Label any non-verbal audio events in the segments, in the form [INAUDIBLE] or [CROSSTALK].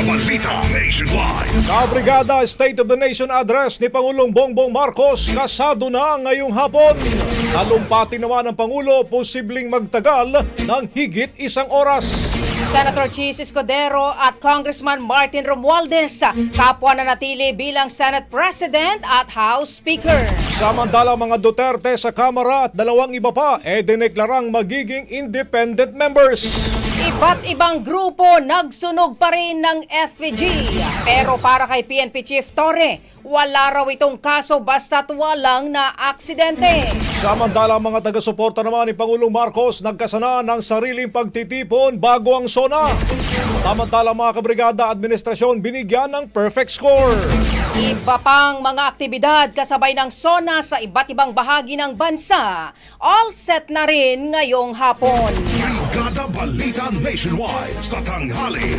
Brigada Balita Nationwide. Sa Brigada State of the Nation Address ni Pangulong Bongbong Marcos, kasado na ngayong hapon. Talumpati naman ng Pangulo, posibleng magtagal ng higit isang oras. Senator Chis Escudero at Congressman Martin Romualdez kapwa na natili bilang Senate President at House Speaker. Samantala mga Duterte sa Kamara at dalawang iba pa e dineklarang magiging independent members. Iba't ibang grupo nagsunog pa rin ng FVG. Pero para kay PNP Chief Torre, wala raw itong kaso basta't walang na aksidente. Samantala mga taga-suporta naman ni Pangulong Marcos nagkasana ng sariling pagtitipon bago ang SONA. Samantala mga kabrigada administrasyon binigyan ng perfect score. Iba pang mga aktibidad kasabay ng SONA sa iba't ibang bahagi ng bansa. All set na rin ngayong hapon. Brigada Balita Nationwide. Sa tanghali.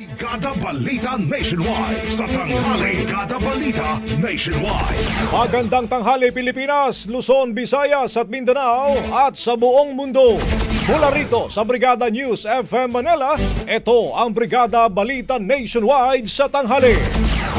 Brigada Balita Nationwide. Sa tanghali. Brigada Balita Nationwide. Magandang tanghali Pilipinas, Luzon, Visayas at Mindanao at sa buong mundo. Mula rito sa Brigada News FM Manila, ito ang Brigada Balita Nationwide sa tanghali.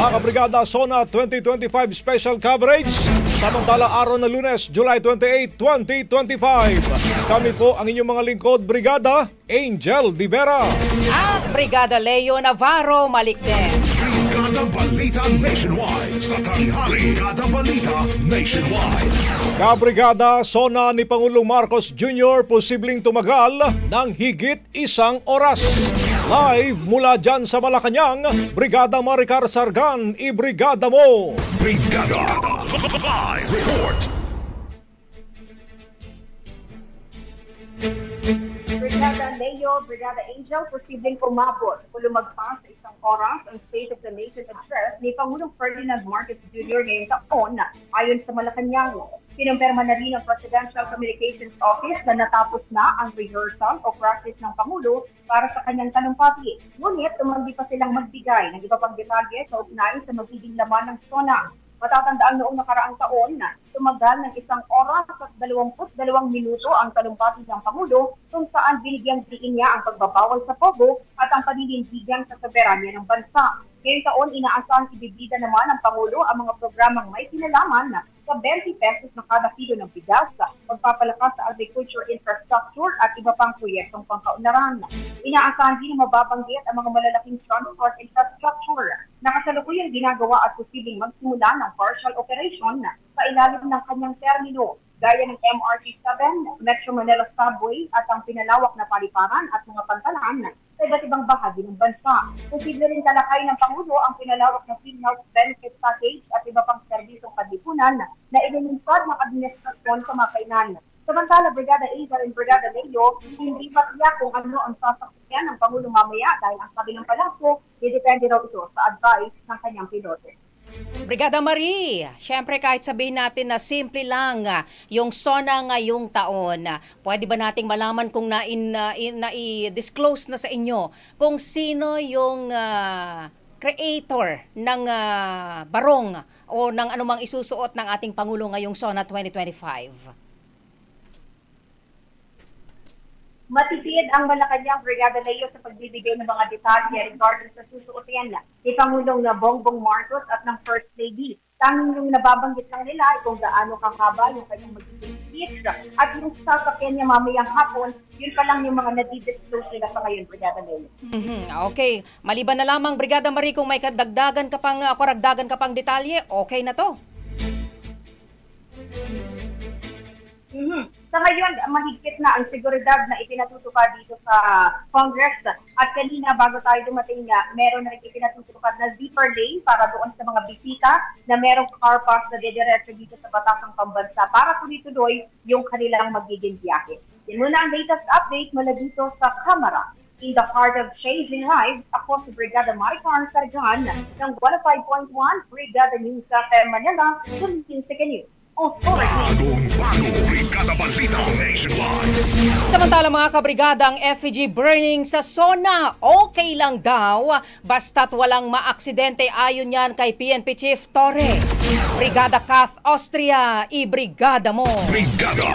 Mga Brigada Sona 2025 Special Coverage, samantala araw na lunes, July 28, 2025. Kami po ang inyong mga lingkod, Brigada Angel Divera. At Brigada Leo Navarro Malikden. Brigada Balita Nationwide. Sa tanghali. Brigada Balita Nationwide. Kabrigada, sona ni Pangulong Marcos Jr. posibleng tumagal ng higit isang oras. Live mula dyan sa Malacanang, Brigada Maricar Sargan, ibrigada mo! Brigada. Live report. Brigada Leo, Brigada Angel, posibleng umabot o lumagpas sa oras ang State of the Nation Address ni Pangulong Ferdinand Marcos Jr. ngayong taon ayon sa Malacanang. Kinumpirma na rin ng Presidential Communications Office na natapos na ang rehearsal o practice ng Pangulo para sa kanyang talumpati. Ngunit tumanggi pa silang magbigay ng iba pang detalye sa ugnay sa magiging laman ng SONA. Matatandaan noong nakaraang taon na tumagal ng isang oras at 22 minuto ang talumpati ng Pangulo kung saan binigyang diin niya ang pagbabawal sa pogo at ang paninindigan sa soberanya ng bansa. Ngayong taon, inaasahang ibibida naman ng Pangulo ang mga programang may kinalaman na sa 20 pesos na kada kilo ng bigas, pagpapalakas sa agriculture infrastructure at iba pang proyektong pangkaunlaran. Inaasahan din na mababanggit ang mga malalaking transport infrastructure na kasalukuyang ginagawa at posibleng magsimula ng partial operation sa ilalim ng kanyang termino gaya ng MRT 7, Metro Manila Subway at ang pinalawak na paliparan at mga pantalan sa iba't ibang bahagi ng bansa. Posible rin talakay ng Pangulo ang pinalawak na Health Benefit Package at iba pang serbisyong panlipunan na ilinunsad ng administrasyon kamakailan. Samantala, Brigada Ava and Brigada Leo, hindi pa tiyak kung ano ang sasakyan ng Pangulo mamaya dahil ang sabi ng palasyo, didepende raw ito sa advice ng kanyang pilote. Brigada Marie, syempre kahit sabihin natin na simple lang ah, yung SONA ngayong taon, ah, pwede ba nating malaman kung na, in, na, in- na na sa inyo kung sino yung ah, creator ng ah, barong o ng anumang isusuot ng ating Pangulo ngayong SONA 2025? Matitid ang Malacanang Brigada Leo sa pagbibigay ng mga detalye regarding sa susuotin ni Pangulong Bongbong Marcos at ng First Lady. Tanging yung nababanggit lang nila ay kung gaano kakaba yung kanyang magiging speech at yung sasakyan niya mamayang hapon, yun pa lang yung mga nadidisclose nila sa ngayon, Brigada Leo. Mhm, Okay, maliban na lamang Brigada Marie kung may kadagdagan ka pang uh, karagdagan ka pang detalye, okay na to. Mhm. Sa ngayon, mahigpit na ang seguridad na ipinatutupad dito sa Congress. At kanina, bago tayo dumating nga, meron na rin ipinatutupad na zipper lane para doon sa mga bisita na merong car pass na dediretso dito sa batasang pambansa para tuloy-tuloy yung kanilang magiging biyahe. Yan muna ang latest update mula dito sa Kamara. In the heart of changing lives, ako si Brigada Maricar Sargan ng 105.1 Brigada News sa Manila, the Music and News. Authority. Bagong bago Brigada Balita Nationwide. Samantala mga kabrigada, ang effigy burning sa SONA, okay lang daw, basta't walang maaksidente ayon yan kay PNP Chief Torre. Brigada Kath Austria, i-brigada mo. Brigada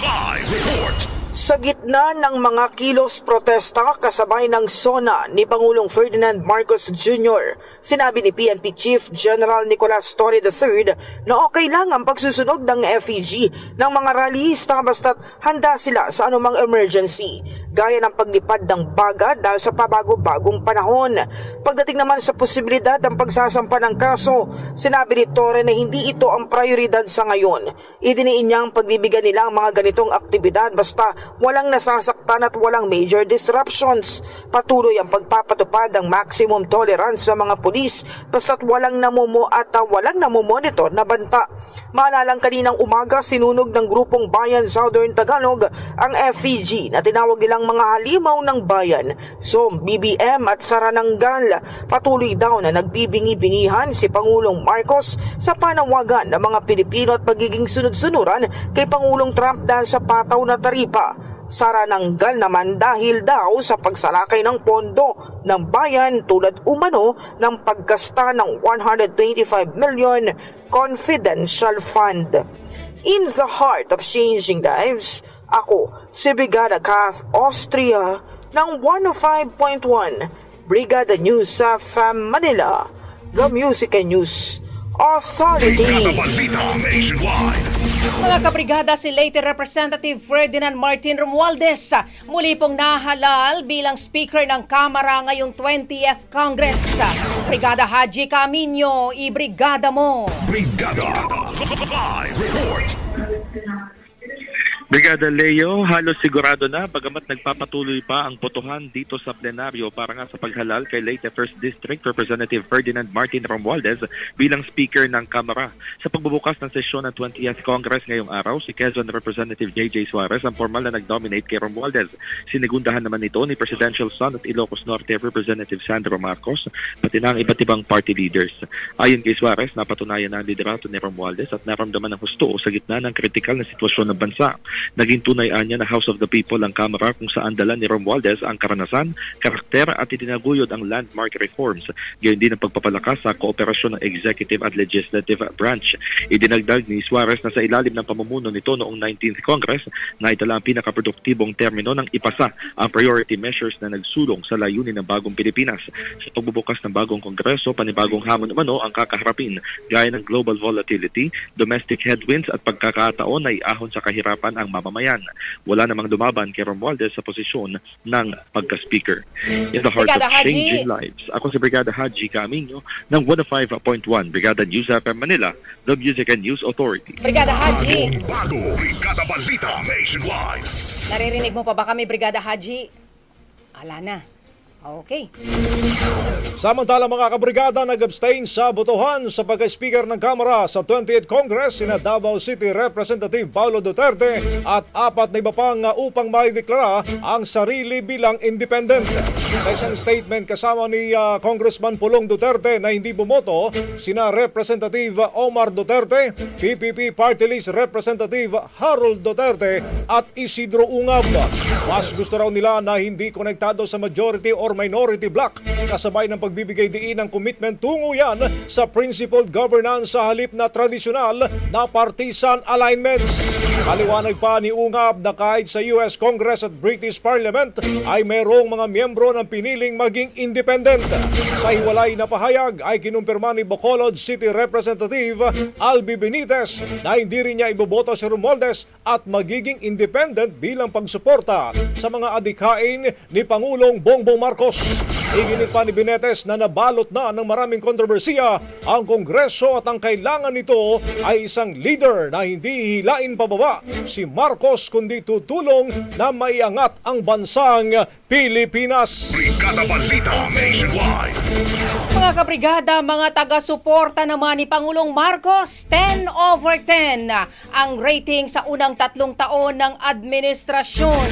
Live Report. Sa gitna ng mga kilos protesta kasabay ng SONA ni Pangulong Ferdinand Marcos Jr., sinabi ni PNP Chief General Nicolas Torre III na okay lang ang pagsusunog ng FEG ng mga rallyista basta't handa sila sa anumang emergency, gaya ng paglipad ng baga dahil sa pabago-bagong panahon. Pagdating naman sa posibilidad ng pagsasampa ng kaso, sinabi ni Torre na hindi ito ang prioridad sa ngayon. Idiniin niya ang pagbibigyan nila ang mga ganitong aktibidad basta walang nasasaktan at walang major disruptions. Patuloy ang pagpapatupad ng maximum tolerance sa mga pulis basta't walang namumo at uh, walang namumonitor na banta. Maalalang kaninang umaga sinunog ng grupong Bayan Southern Tagalog ang FEG na tinawag nilang mga halimaw ng bayan, SOM, BBM at Sarananggal. Patuloy daw na nagbibingi-bingihan si Pangulong Marcos sa panawagan ng mga Pilipino at pagiging sunod-sunuran kay Pangulong Trump dahil sa pataw na taripa. Sarananggal naman dahil daw sa pagsalakay ng pondo ng bayan tulad umano ng paggasta ng 125 million confidential fund. In the heart of changing lives, ako si Brigada Kath Austria ng 105.1 Brigada News sa Manila, The Music and News Authority. Mga kabrigada, si late Representative Ferdinand Martin Romualdez muli pong nahalal bilang Speaker ng Kamara ngayong 20th Congress. Brigada Haji Camino, i-brigada mo. Brigada Live Report. Brigada Leo, halos sigurado na bagamat nagpapatuloy pa ang botohan dito sa plenaryo para nga sa paghalal kay Leyte 1st District Representative Ferdinand Martin Romualdez bilang Speaker ng Kamara. Sa pagbubukas ng sesyon ng 20th Congress ngayong araw, si Quezon Representative J.J. Suarez ang formal na nag-nominate kay Romualdez. Sinigundahan naman ito ni Presidential Son at Ilocos Norte Representative Sandro Marcos pati na ang iba't ibang party leaders. Ayon kay Suarez, napatunayan na ang liderato ni Romualdez at naramdaman ng husto sa gitna ng kritikal na sitwasyon ng bansa. Naging tunay niya na House of the People ang Kamara kung saan dala ni Romualdez ang karanasan, karakter at itinaguyod ang landmark reforms. Gayon din ang pagpapalakas sa kooperasyon ng executive at legislative branch. Idinagdag ni Suarez na sa ilalim ng pamumuno nito noong 19th Congress na itala ang pinakaproduktibong termino ng ipasa ang priority measures na nagsulong sa layunin ng bagong Pilipinas. Sa pagbubukas ng bagong Kongreso, panibagong hamon umano ang kakaharapin gaya ng global volatility, domestic headwinds at pagkakataon na iahon sa kahirapan ang mamamayan. Wala namang lumaban kay Romualdez sa posisyon ng pagka-speaker. In the heart Brigada of Haji. changing lives, ako si Brigada Haji Camino ng 105.1 Brigada News FM Manila, the Music and News Authority. Brigada Haji, Bago, Brigada Balita Nationwide. naririnig mo pa ba kami, Brigada Haji? Ala na. Okay. Samantala mga kabrigada nag-abstain sa botohan sa pagka-speaker ng Kamara sa 28th Congress sina Davao City Representative Paulo Duterte at apat na iba pang uh, upang maideklara ang sarili bilang independent. Sa isang statement kasama ni uh, Congressman Pulong Duterte na hindi bumoto, sina Representative Omar Duterte, PPP Party List Representative Harold Duterte at Isidro Ungab. Mas gusto raw nila na hindi konektado sa majority or minority bloc kasabay ng pagbibigay diin ng commitment tungo yan sa principled governance sa halip na tradisyonal na partisan alignments. Kaliwanag pa ni Ungab na kahit sa US Congress at British Parliament ay mayroong mga miyembro ng piniling maging independent. Sa hiwalay na pahayag ay kinumpirma ni Bacolod City Representative Albi Benitez na hindi rin niya iboboto si Romualdez at magiging independent bilang pagsuporta sa mga adikain ni Pangulong Bongbong Marcos. Iginit pa ni Benitez na nabalot na ng maraming kontrobersiya ang Kongreso at ang kailangan nito ay isang leader na hindi hilain pababa. Si Marcos kundi tutulong na maiangat ang bansang Pilipinas. Brigada Balita Nationwide. Mga kabrigada, mga taga-suporta naman ni Pangulong Marcos, 10 over 10 ang rating sa unang tatlong taon ng administrasyon.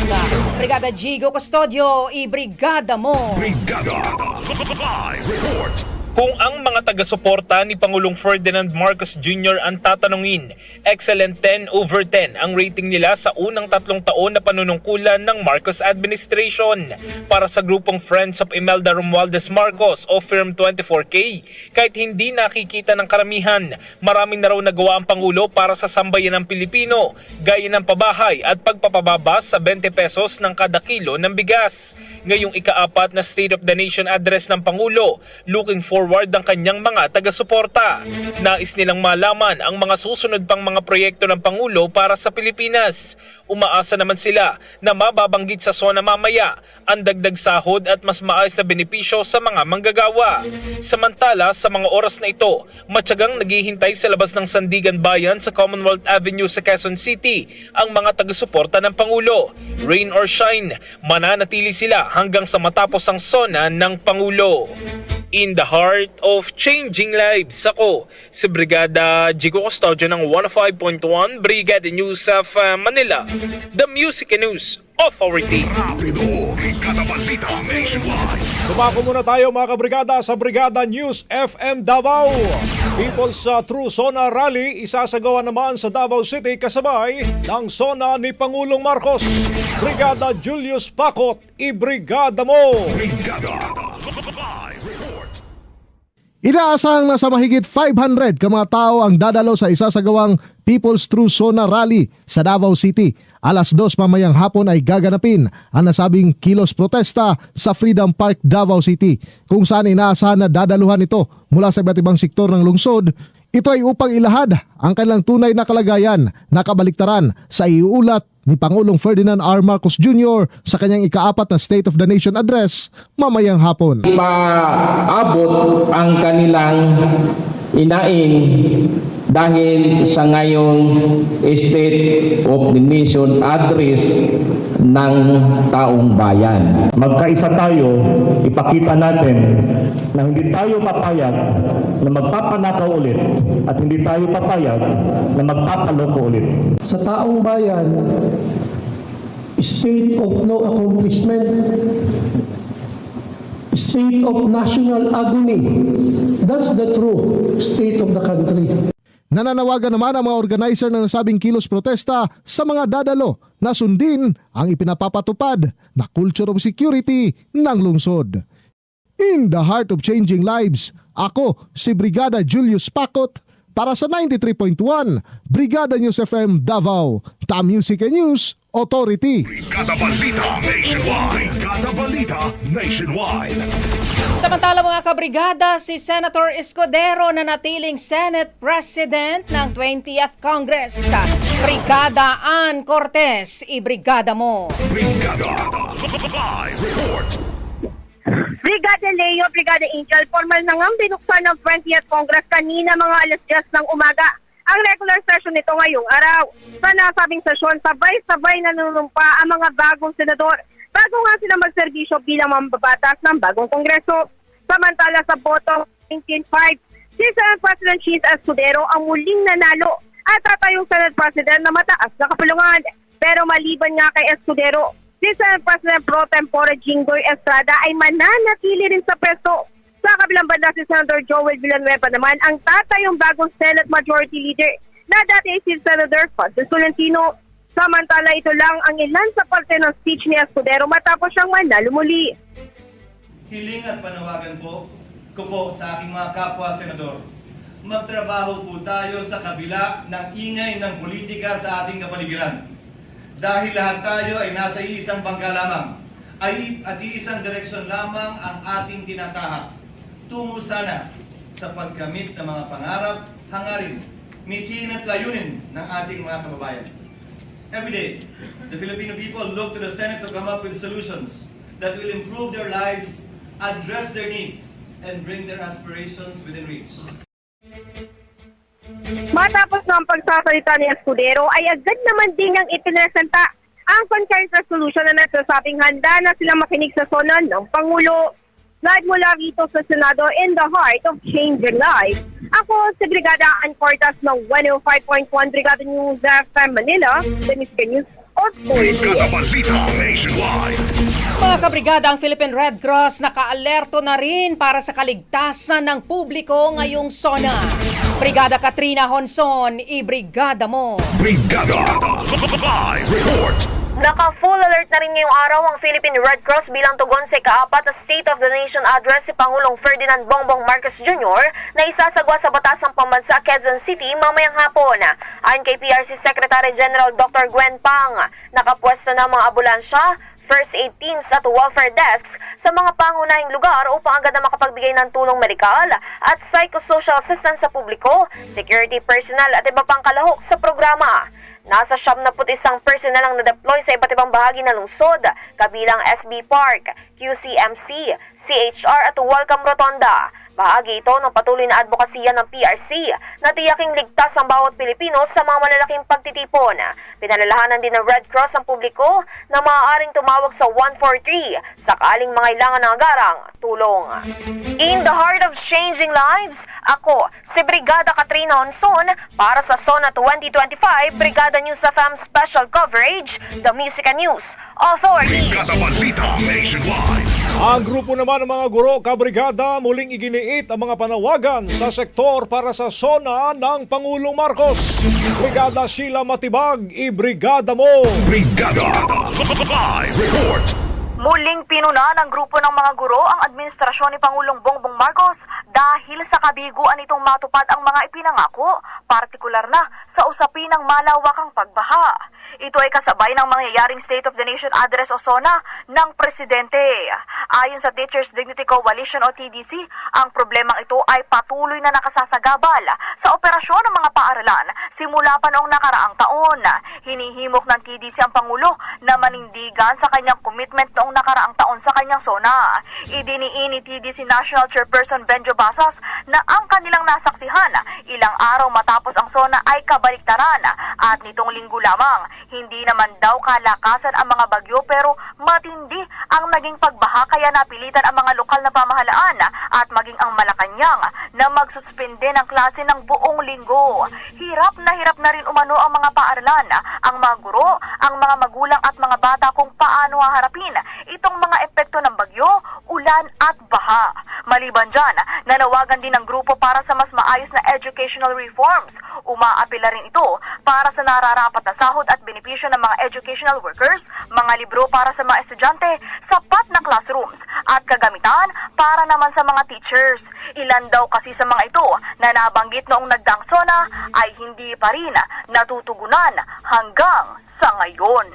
Brigada Gigo Custodio, i-brigada mo. Brigada Live Report. Kung ang mga taga-suporta ni Pangulong Ferdinand Marcos Jr. ang tatanungin, excellent 10 over 10 ang rating nila sa unang tatlong taon na panunungkulan ng Marcos administration. Para sa grupong Friends of Imelda Romualdez Marcos o Firm 24K, kahit hindi nakikita ng karamihan, maraming na raw nagawa ang Pangulo para sa sambayan ng Pilipino, gaya ng pabahay at pagpapababas sa 20 pesos ng kada kilo ng bigas. Ngayong ikaapat na State of the Nation address ng Pangulo, looking forward ang kanyang mga taga-suporta. Nais nilang malaman ang mga susunod pang mga proyekto ng Pangulo para sa Pilipinas. Umaasa naman sila na mababanggit sa SONA mamaya ang dagdag sahod at mas maayos na benepisyo sa mga manggagawa. Samantala, sa mga oras na ito, matyagang naghihintay sa labas ng Sandigan Bayan sa Commonwealth Avenue sa Quezon City ang mga taga-suporta ng Pangulo. Rain or shine, mananatili sila hanggang sa matapos ang SONA ng Pangulo. In the heart of changing lives, ako si Brigada Jigo Custodio ng 105.1 Brigada News of uh, Manila, the Music and News Authority. Rapido. Balita Nationwide. Tumako muna tayo mga kabrigada sa Brigada News FM Davao. People's uh, True Sona Rally isasagawa naman sa Davao City kasabay ng Sona ni Pangulong Marcos. Brigada Julius Pakot, ibrigada mo! Brigada. Inaasahang nasa mahigit 500 ka mga tao ang dadalo sa isasagawang People's True Zona Rally sa Davao City. Alas dos mamayang hapon ay gaganapin ang nasabing kilos protesta sa Freedom Park, Davao City kung saan inaasahan na dadaluhan ito mula sa iba't ibang sektor ng lungsod ito ay upang ilahad ang kanilang tunay na kalagayan na kabaliktaran sa iulat ni Pangulong Ferdinand R. Marcos Jr. sa kanyang ikaapat na State of the Nation address mamayang hapon. maabot ang kanilang inaing dahil sa ngayong State of the Nation address ng taong bayan. Magkaisa tayo, ipakita natin na hindi tayo papayag na magpapanakaw ulit at hindi tayo papayag na magpapaloko ulit. Sa taong bayan, state of no accomplishment, state of national agony. That's the true state of the country. Nananawagan naman ang mga organizer ng nasabing kilos protesta sa mga dadalo na sundin ang ipinapapatupad na culture of security ng lungsod. In the heart of changing lives, ako si Brigada Julius Pakot para sa 93.1 Brigada News FM Davao, The Music and News Authority. Brigada Balita Nationwide. Brigada Balita Nationwide. Samantala mga kabrigada, si Senator Escudero na natiling Senate President ng 20th Congress. Brigada Ann Cortez, ibrigada mo. Brigada. Live report. Brigada Leo, Brigada Angel, formal na ngang binuksan ng 20th Congress kanina mga alas 10 ng umaga. Ang regular session nito ngayong araw. Sa nasabing sesyon, sabay-sabay nanunumpa ang mga bagong senador bago nga sila magserbisyo bilang mambabatas ng bagong kongreso. Samantala sa boto 19.5, si Senate President Cheese Escudero ang muling nanalo at tatayong Senate President na mataas na kapulungan. Pero maliban nga kay Escudero, si Senate President Pro Tempore Jinggoy Estrada ay mananatili rin sa pwesto. Sa kabilang banda si Senator Joel Villanueva naman ang tatayong bagong Senate Majority Leader na dati ay si Senator Francis Tolentino. Samantala ito lang ang ilan sa parte ng speech ni Escudero matapos siyang manalo muli. hiling at panawagan po ko po sa aking mga kapwa senador. Magtrabaho po tayo sa kabila ng ingay ng politika sa ating kapaligiran. Dahil lahat tayo ay nasa isang bangka lamang, ay at isang direksyon lamang ang ating tinatahak. Tungo sana sa pagkamit ng mga pangarap, hangarin, mitin at layunin ng ating mga kababayan. Every day, the Filipino people look to the Senate to come up with solutions that will improve their lives, address their needs, and bring their aspirations within reach. Matapos ng pagsasalita ni Escudero ay agad naman din ang ipinresenta ang concurrent resolution na nagsasabing handa na silang makinig sa sonon ng Pangulo. Live mula rito sa Senado in the heart of changing lives. Ako si Brigada Ann Cortas ng 105.1 Brigada News FM Manila, the Music News. Mga kabrigada, ang Philippine Red Cross nakaalerto na rin para sa kaligtasan ng publiko ngayong SONA. Brigada Katrina Honson, ibrigada mo. Brigada. Live report. Naka-full alert na rin ngayong araw ang Philippine Red Cross bilang tugon sa ikaapat na State of the Nation address si Pangulong Ferdinand Bongbong Marcos Jr. na isasagwa sa Batasang Pambansa, Quezon City mamayang hapon. Ayon kay PRC Secretary General Dr. Gwen Pang, nakapwesto na mga ambulansya, first aid teams at welfare desks sa mga pangunahing lugar upang agad na makapagbigay ng tulong medikal at psychosocial assistance sa publiko, security personnel at iba pang kalahok sa programa. Nasa siyam na isang personnel ang na-deploy sa iba't ibang bahagi ng lungsod, kabilang SB Park, QCMC, CHR at Welcome Rotonda. Bahagi ito ng patuloy na advokasya ng PRC na tiyaking ligtas ang bawat Pilipino sa mga malalaking pagtitipon. Pinalalahanan din ng Red Cross ang publiko na maaaring tumawag sa 143 sakaling mangailangan ng agarang tulong. In the heart of changing lives, ako, si Brigada Katrina Honson para sa SONA 2025 Brigada News FM Special Coverage, The Music and News Authority. Brigada Balita Nationwide. Ang grupo naman ng mga guro kabrigada muling iginiit ang mga panawagan sa sektor para sa SONA ng Pangulong Marcos. Brigada Sheila Matibag, ibrigada mo! Brigada. Live report. Muling pinuna ng grupo ng mga guro ang administrasyon ni Pangulong Bongbong Marcos dahil sa kabiguan nitong matupad ang mga ipinangako, partikular na sa usapin ng malawakang pagbaha. Ito ay kasabay ng mangyayaring State of the Nation Address o SONA ng Presidente. Ayon sa Teachers Dignity Coalition o TDC, ang problemang ito ay patuloy na nakasasagabal sa operasyon ng mga paaralan simula pa noong nakaraang taon. Hinihimok ng TDC ang Pangulo na manindigan sa kanyang commitment noong nakaraang taon sa kanyang sona. Idiniin ni TDC National Chairperson Benjo Basas na ang kanilang nasaksihan ilang araw matapos ang sona ay kabaliktaran at nitong linggo lamang hindi naman daw kalakasan ang mga bagyo pero matindi ang naging pagbaha kaya napilitan ang mga lokal na pamahalaan at maging ang Malacanang na magsuspende ng klase ng buong linggo. Hirap na hirap na rin umano ang mga paaralan, ang mga guro, ang mga magulang at mga bata kung paano haharapin itong mga epekto ng bagyo, ulan at baha. Maliban dyan, nanawagan din ng grupo para sa mas maayos na educational reforms. Umaapila rin ito para sa nararapat na sahod benepisyo ng mga educational workers, mga libro para sa mga estudyante, sapat na classrooms, at kagamitan para naman sa mga teachers. Ilan daw kasi sa mga ito na nabanggit noong nagdaang SONA ay hindi pa rin natutugunan hanggang sa ngayon.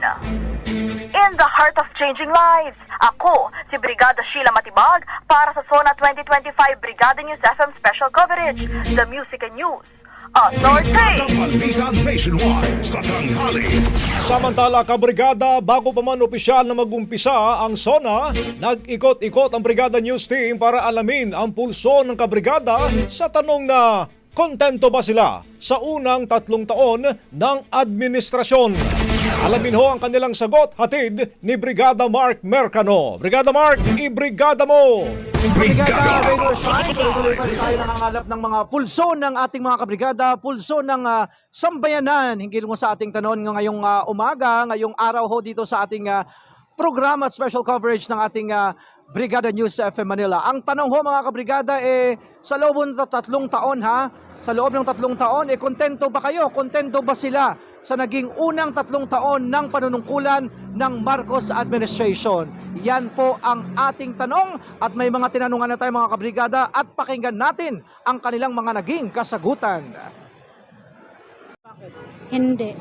In the heart of changing lives, ako, si Brigada Sheila Matibag para sa SONA 2025 Brigada News FM Special Coverage, The Music and News Balita Nationwide sa tanghali. Samantala, kabrigada, bago pa man opisyal na magumpisa ang SONA, nag-ikot-ikot ang Brigada News Team para alamin ang pulso ng kabrigada sa tanong na kontento ba sila sa unang tatlong taon ng administrasyon. Alamin ho ang kanilang sagot hatid ni Brigada Mark Mercano. Brigada Mark, i-brigada mo! Brigada Radio Shine, tuloy-tuloy pa rin tayo nangangalap ng mga pulso ng ating mga kabrigada, pulso ng ah, sambayanan. Hinggil mo sa ating tanong ngayong ah, umaga, ngayong araw ho dito sa ating ah, programa at special coverage ng ating ah, Brigada News FM Manila. Ang tanong ho mga kabrigada eh sa loob ng tatlong taon ha, sa loob ng tatlong taon eh kontento ba kayo? Kontento ba sila sa naging unang tatlong taon ng panunungkulan ng Marcos administration? Yan po ang ating tanong at may mga tinanungan na tayo mga kabrigada at pakinggan natin ang kanilang mga naging kasagutan. Hindi.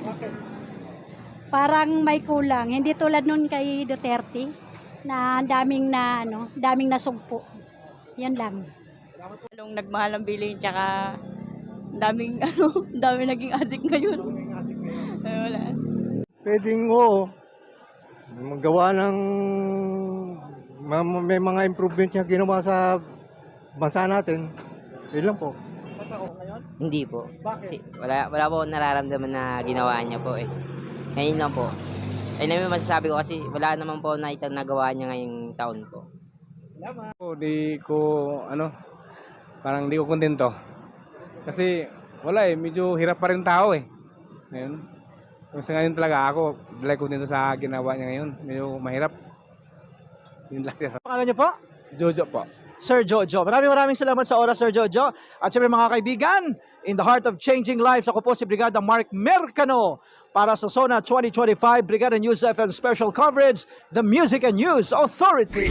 Parang may kulang. Hindi tulad nun kay Duterte na daming na ano, daming nasugpo. Yan lang. Nung nagmahal ang bilhin, tsaka daming [LAUGHS] ano, daming naging addict ngayon. Ay, wala. Pwedeng oo. Magawa ng ma- may mga improvement siya ginawa sa bansa natin. Yun lang po. Hindi po. Kasi wala, wala po nararamdaman na ginawa niya po eh. Ngayon lang po. Lang yung masasabi ko kasi wala naman po na nagawa niya ngayong taon po. Po, di ko ano, parang di ko kontento. Kasi wala eh, medyo hirap pa rin tao eh. Ngayon, kung sa ngayon talaga ako, dalay kontento sa ginawa niya ngayon. Medyo mahirap. Yun lang. Pangalan niyo po? Jojo po. Sir Jojo. Maraming maraming salamat sa oras, Sir Jojo. At syempre mga kaibigan, in the heart of changing lives, ako po si Brigada Mark Mercano para sa SONA 2025 Brigada News FM Special Coverage, The Music and News Authority.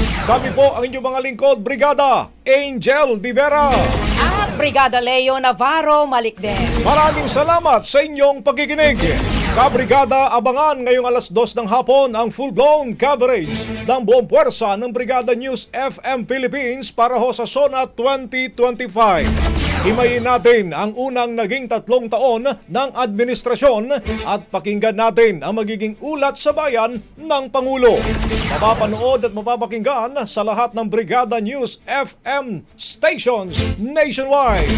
Kami po ang inyong mga lingkod, Brigada Angel Di Vera. At Brigada Leo Navarro Malikden. Maraming salamat sa inyong pagkikinig. Kabrigada, abangan ngayong alas dos ng hapon ang full-blown coverage ng buong puwersa ng Brigada News FM Philippines para ho sa SONA 2025. Himayin natin ang unang naging tatlong taon ng administrasyon at pakinggan natin ang magiging ulat sa bayan ng Pangulo. Mapapanood at mapapakinggan sa lahat ng Brigada News FM stations nationwide.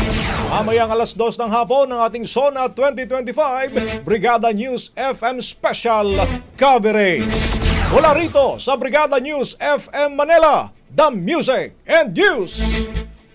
Mamayang alas dos ng hapon ng ating SONA 2025 Brigada News FM Special Coverage. Mula rito sa Brigada News FM Manila, the music and news